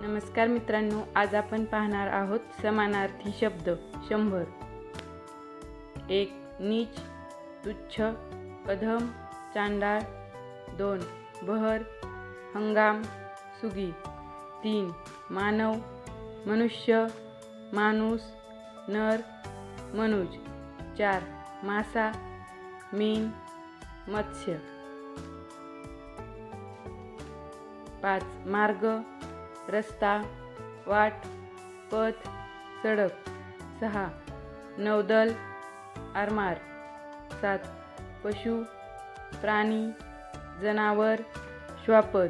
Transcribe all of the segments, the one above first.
नमस्कार मित्रांनो आज आपण पाहणार आहोत समानार्थी शब्द शंभर. एक नीच तुच्छ अधम चांडाळ. दोन बहर हंगाम सुगी. तीन मानव मनुष्य माणूस नर मनुज. चार मासा मीन मत्स्य. पाच मार्ग रस्ता वाट पथ सडक सहा नौदल आरमार सात पशु प्राणी जनावर श्वापद.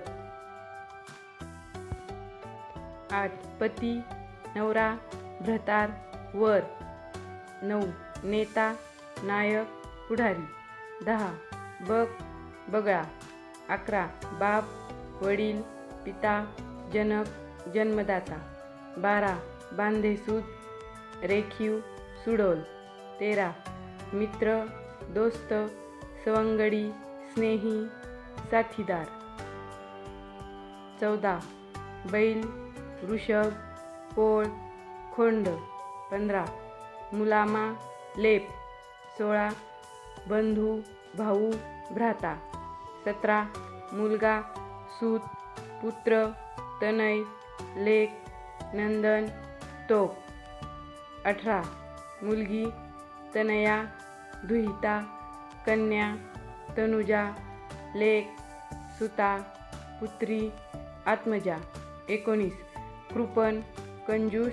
आठ पती नवरा भ्रतार वर. नऊ नेता नायक पुढारी. दहा बग बगळा अकरा बाप वडील पिता जनक जन्मदाता. बारा बांधेसूद रेखीव सुडोल. तेरा मित्र दोस्त सवंगडी स्नेही साथीदार. चौदा बैल वृषभ पोळ खोंड. पंधरा मुलामा लेप. सोळा बंधू भाऊ भ्राता. सतरा मुलगा सूत पुत्र तनय लेक नंदन तोप. अठरा. मुलगी तनया दुहिता कन्या तनुजा लेक सुता पुत्री आत्मजा. एकोणीस. कृपण कंजूष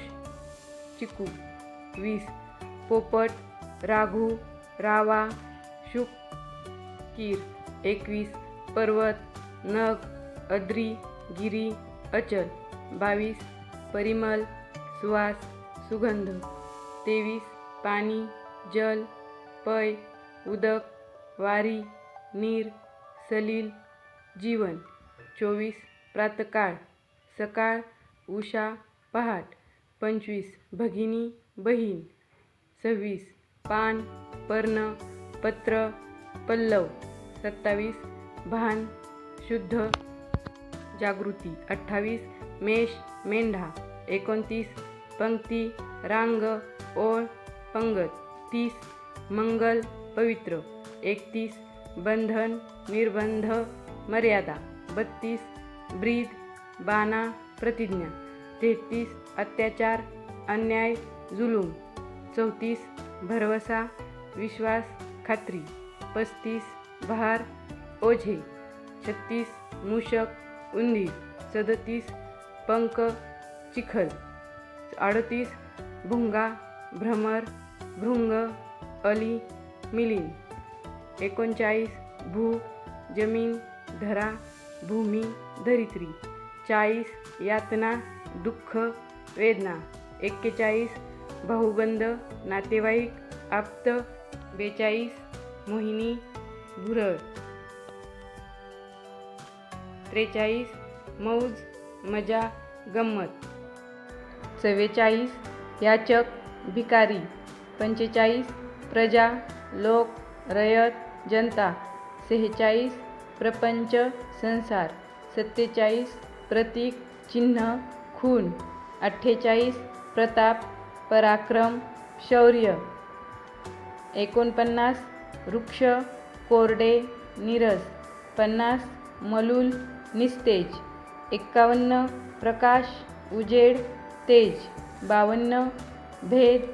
चिकू. वीस. पोपट राघू रावा शुक कीर. एकवीस. पर्वत नग अद्री गिरी अचल बावीस परिमल सुवास सुगंध तेवीस पाणी जल पय उदक वारी नीर सलील जीवन चोवीस प्रातकाळ सकाळ उषा पहाट पंचवीस भगिनी बहीण सव्वीस पान पर्ण पत्र पल्लव सत्तावीस भान शुद्ध जागृती अठ्ठावीस मेष मेंढा एकोणतीस पंक्ती रांग ओळ पंगत तीस मंगल पवित्र एकतीस बंधन निर्बंध मर्यादा बत्तीस ब्रीद बाणा प्रतिज्ञा तेहतीस अत्याचार अन्याय जुलूम चौतीस भरवसा विश्वास खात्री पस्तीस भार ओझे छत्तीस मूषक उंदीर सदतीस पंक चिखल अडतीस भुंगा भ्रमर भृंग अली मिलिन एकोणचाळीस भू जमीन धरा भूमी धरित्री चाळीस यातना दुःख वेदना एक्केचाळीस भाऊबंद नातेवाईक आप्त बेचाळीस मोहिनी भुरळ त्रेचाळीस मौज मजा गंमत. चव्वेचाळीस याचक भिकारी. पंचेचाळीस प्रजा लोक रयत जनता. सेहेचाळीस प्रपंच संसार. सत्तेचाळीस प्रतीक चिन्ह खून. अठ्ठेचाळीस प्रताप पराक्रम शौर्य. एकोणपन्नास वृक्ष कोरडे नीरस. पन्नास मलूल निस्तेज एक्कावन्न प्रकाश उजेड तेज बावन्न भेद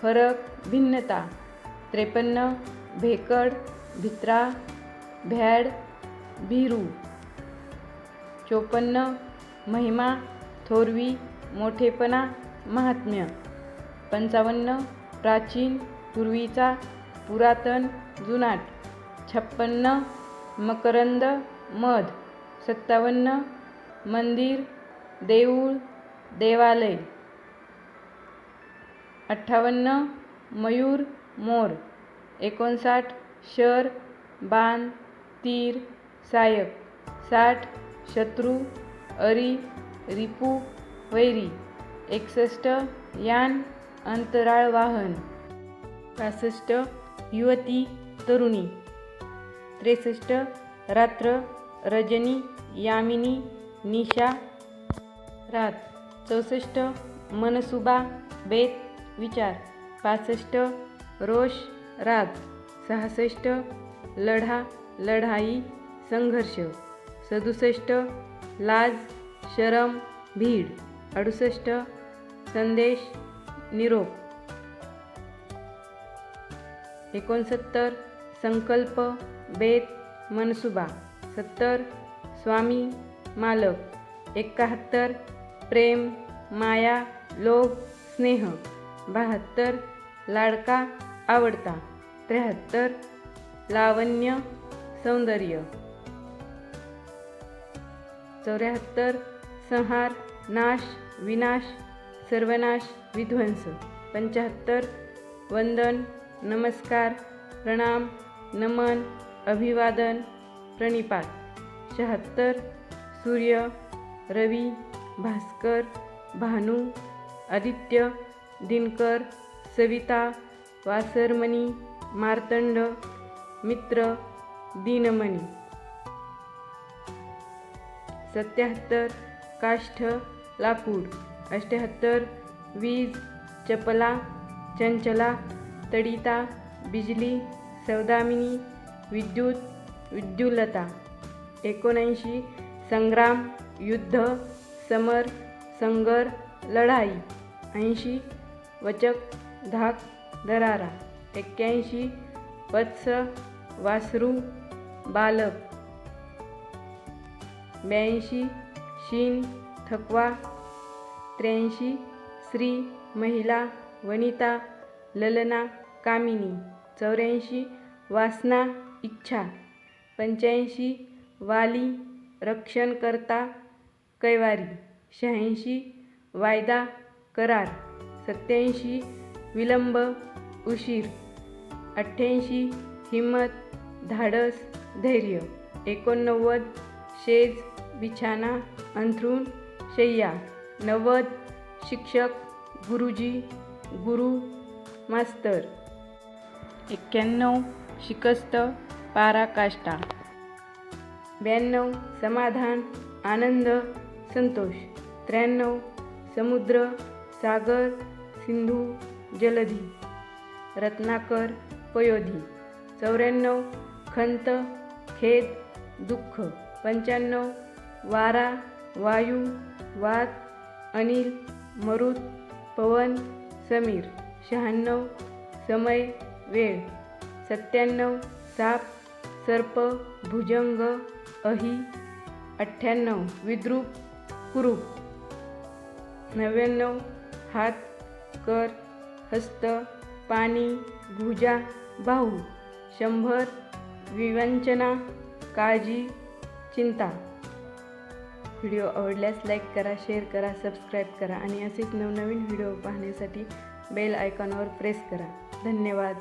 फरक भिन्नता त्रेपन्न भेकड भित्रा भ्याड भिरू चोपन्न महिमा थोरवी मोठेपणा महात्म्य पंचावन्न प्राचीन पूर्वीचा पुरातन जुनाट छप्पन्न मकरंद मध सत्तावन्न मंदिर देऊळ देवालय. अठ्ठावन्न मयूर मोर. एकोणसाठ शर बाण तीर सायक. साठ शत्रू अरी रिपू वैरी. एकसष्ट यान अंतराळ वाहन. पासष्ट युवती तरुणी. त्रेसष्ट रात्र रजनी यामिनी निशा रात चौसष्ट मनसुबा बेत विचार. पासष्ट रोष राग सहासष्ट लढा लढाई संघर्ष. सदुसष्ट लाज शरम भीड. अडुसष्ट संदेश निरोप. एकोणसत्तर संकल्प बेत मनसुबा. सत्तर स्वामी मालक. एकाहत्तर प्रेम माया लोभ स्नेह. बहात्तर लाडका आवडता. त्र्याहत्तर लावण्य सौंदर्य. चौऱ्याहत्तर संहार नाश विनाश सर्वनाश विध्वंस. पंच्याहत्तर वंदन नमस्कार प्रणाम नमन अभिवादन प्रणिपात शहात्तर सूर्य रवी भास्कर भानू आदित्य दिनकर सविता वासरमणी मार्तंड मित्र दीनमणी. सत्याहत्तर काष्ठ लाकूड. अष्ट्याहत्तर वीज चपला चंचला तडिता बिजली सौदामिनी विद्युत विद्युलता एकोणऐंशी संग्राम युद्ध समर संगर लढाई ऐंशी वचक धाक दरारा एक्क्याऐंशी वत्स वासरू बालक ब्याऐंशी शीन थकवा त्र्याऐंशी स्त्री महिला वनिता ललना कामिनी चौऱ्याऐंशी वासना इच्छा. पंच्याऐंशी वाली रक्षणकर्ता कैवारी शहाऐंशी वायदा करार सत्याऐंशी विलंब उशीर अठ्ठ्याऐंशी हिम्मत धाडस धैर्य एकोणनव्वद शेज बिछाना अंथरूण शय्या नव्वद शिक्षक गुरुजी गुरु मास्तर. एक्क्याण्णव शिकस्त पाराकाष्ठा. ब्याण्णव समाधान आनंद संतोष. त्र्याण्णव समुद्र सागर सिंधू जलधी. रत्नाकर पयोधी. चौऱ्याण्णव खंत खेद दुःख. पंच्याण्णव वारा वायू वात अनिल मरुत पवन समीर. शहाण्णव समय वेळ. सत्त्याण्णव साप सर्प भुजंग अही अठ्ठ्याण्णव विद्रूप कुरूप. नव्याण्णव हात कर हस्त पाणी भुजा बाहू शंभर विवंचना काळजी चिंता. व्हिडिओ आवडल्यास लाईक करा शेअर करा सबस्क्राईब करा आणि असेच नवनवीन व्हिडिओ पाहण्यासाठी बेल आयकॉनवर प्रेस करा. धन्यवाद.